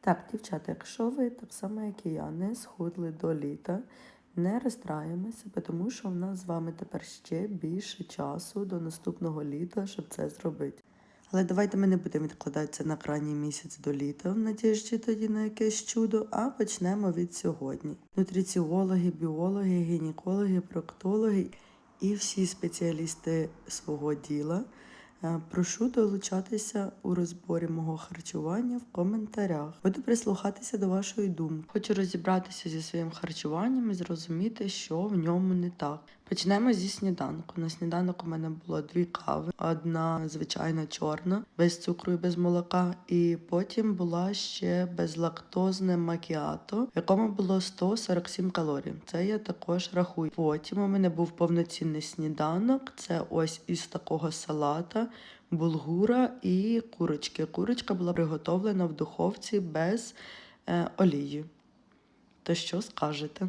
Так, дівчата, якщо ви так само, як і я, не схудли до літа, не розстраємося, тому що в нас з вами тепер ще більше часу до наступного літа, щоб це зробити. Але давайте ми не будемо відкладати це на крайній місяць до літа, в надіжді тоді на якесь чудо, а почнемо від сьогодні. Нутриціологи, біологи, гінекологи, проктологи і всі спеціалісти свого діла. Е, Прошу долучатися у розборі мого харчування в коментарях. Буду прислухатися до вашої думки. Хочу розібратися зі своїм харчуванням і зрозуміти, що в ньому не так. Почнемо зі сніданку. На сніданок у мене було дві кави: одна звичайна чорна, без цукру і без молока, і потім була ще безлактозне макіато, в якому було 147 калорій. Це я також рахую. Потім у мене був повноцінний сніданок. Це ось із такого салата, булгура і курочки. Курочка була приготовлена в духовці без е, олії. То що скажете?